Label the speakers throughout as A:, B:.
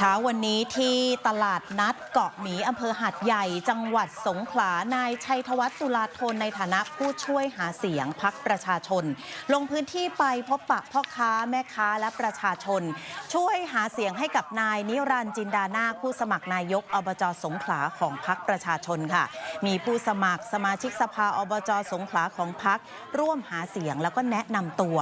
A: เช้าวันนี้ที่ตลาดนัดเกาะหมีอำเภอหาดใหญ่จังหวัดสงขลานายชัยธวัฒน์ตุลาธนในฐานะผู้ช่วยหาเสียงพักประชาชน ลงพื้นที่ไปพบปะพ่อค้าแม่ค้าและประชาชน ช่วยหาเสียงให้กับนายนิรันจินดานาผู้สมัครนายกอบจสงขลาของพักประชาชนค่ะ มีผู้สมัครสมาชิกสภาอบจสงขลาของพักร่วมหาเสียงแล้วก็แนะนำตัว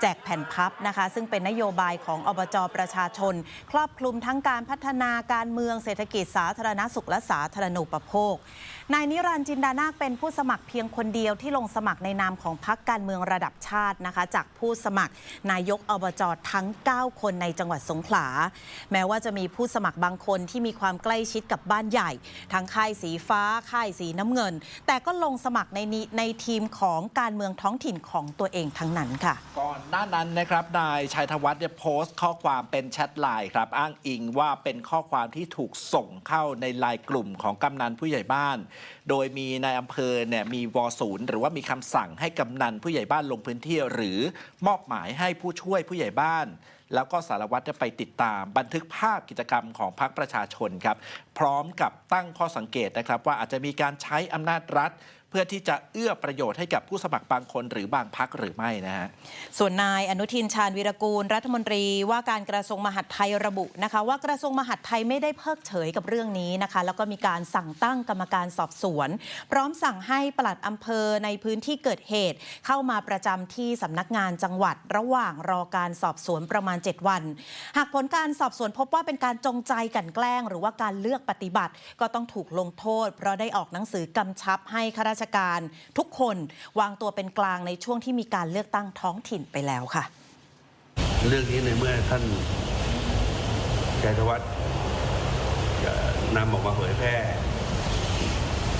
A: แจกแผ่นพับนะคะ ซึ่งเป็นนโยบายของอบจประชาชน ครอบคลุมทั้งการพัฒนาการเมืองเศรษฐกิจสาธารณสุขและสาธารณูปโภคนายนิรันจินดานาคเป็นผู้สมัครเพียงคนเดียวที่ลงสมัครในนามของพักการเมืองระดับชาตินะคะ จากผู้สมัครนายกอบจทั้ง 9 คนในจังหวัดสงขลา แม้ว่าจะมีผู้สมัครบางคนที่มีความใกล้ชิดกับบ้านใหญ่ ทั้งค่ายสีฟ้าค่ายสีน้ำเงิน แต่ก็ลงสมัครในนี้ในทีมของการเมืองท้องถิ่นของตัวเองทั้งนั้นค่ะ
B: ก่อนหน้านั้นนะครับนายชัยธวัฒน์เนี่ยโพสต์ข้อความเป็นแชทไลน์ครับอ้างอิงว่าเป็นข้อความที่ถูกส่งเข้าในไลน์กลุ่มของกำนันผู้ใหญ่บ้าน โดยมีนายอำเภอเนี่ยมีวอศูนย์หรือว่ามีคำสั่งให้กำนันผู้ใหญ่บ้านลงพื้นที่หรือมอบหมายให้ผู้ช่วยผู้ใหญ่บ้าน แล้วก็สารวัตรจะไปติดตามบันทึกภาพกิจกรรมของพรรคประชาชนครับ พร้อมกับตั้งข้อสังเกตนะครับ ว่าอาจจะมีการใช้อำนาจรัฐเพื่อที่จะเอื้อประโยชน์ให้กับผู้สมัครบางคนหรือบางพักหรือไม่นะฮะ
A: ส่วนนายอนุทินชาญวีรกูล รัฐมนตรีว่าการกระทรวงมหาดไทยระบุนะคะว่ากระทรวงมหาดไทยไม่ได้เพิกเฉยกับเรื่องนี้นะคะ แล้วก็มีการสั่งตั้งกรรมการสอบสวน พร้อมสั่งให้ปลัดอำเภอในพื้นที่เกิดเหตุ เข้ามาประจำที่สำนักงานจังหวัด ระหว่างรอการสอบสวนประมาณ7 วัน หากผลการสอบสวนพบว่าเป็นการจงใจกันแกล้ง หรือว่าการเลือกปฏิบัติ ก็ต้องถูกลงโทษ เพราะได้ออกหนังสือกำชับให้ข้าราชการทุกคนวางตัวเป็นกลางในช่วงที่มีการเลือกตั้งท้องถิ่นไปแล้วค่ะ
C: เรื่องนี้ในเมื่อท่านชัยธวัฒน์จะนำออกมาเผยแพร่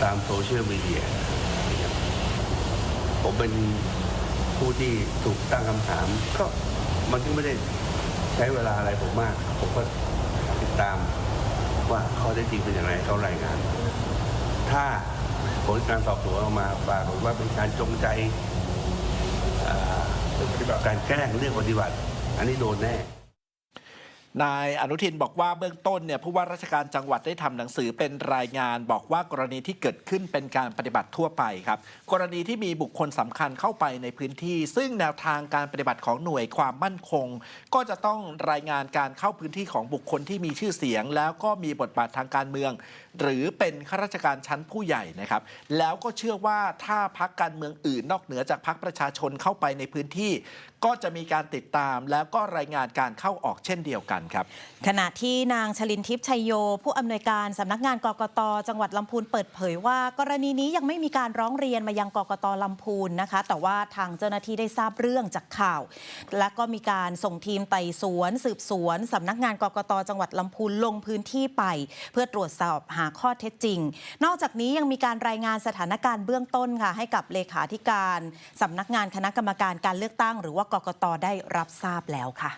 C: ตามโซเชียลมีเดีย ผมเป็นผู้ที่ถูกตั้งคำถาม ก็มันก็ไม่ได้ ช้เวลาอะไรผมมาก ผมก็ติดตามว่าข้อเท็จจริงเป็นอย่างไรเขารายงาน ถ้าผลการสอบสวนออกมาปรากฏว่าเป็นการจงใจการแกล้งเรื่องปฏิบัติ อันนี้โดนแน่
B: นายอนุทินบอกว่าเบื้องต้นเนี่ยผู้ว่าราชการจังหวัดได้ทำหนังสือเป็นรายงาน บอกว่ากรณีที่เกิดขึ้นเป็นการปฏิบัติทั่วไปครับ กรณีที่มีบุคคลสำคัญเข้าไปในพื้นที่ ซึ่งแนวทางการปฏิบัติของหน่วยความมั่นคง ก็จะต้องรายงานการเข้าพื้นที่ของบุคคลที่มีชื่อเสียง แล้วก็มีบทบาททางการเมือง หรือเป็นข้าราชการชั้นผู้ใหญ่นะครับแล้วก็เชื่อว่าถ้าพักการเมืองอื่นนอกเหนือจากพักประชาชนเข้าไปในพื้นที่ ก็จะมีการติดตามแล้วก็รายงานการเข้าออกเช่นเดียวกันครับ
A: ขณะที่นางชลินทิพย์ชัยโย ผู้อำนวยการสำนักงานกกต จังหวัดลำพูนเปิดเผยว่ากรณีนี้ยังไม่มีการร้องเรียนมายังกกตลำพูนนะคะ แต่ว่าทางเจ้าหน้าที่ได้ทราบเรื่องจากข่าว และก็มีการส่งทีมไต่สวน สืบสวนสำนักงานกกต จังหวัดลำพูนลงพื้นที่ไป เพื่อตรวจสอบหาข้อเท็จจริง นอกจากนี้ยังมีการรายงานสถานการณ์เบื้องต้นค่ะให้กับเลขาธิการสำนักงานคณะกรรมการการเลือกตั้ง หรือว่ากกตได้รับทราบแล้วค่ะ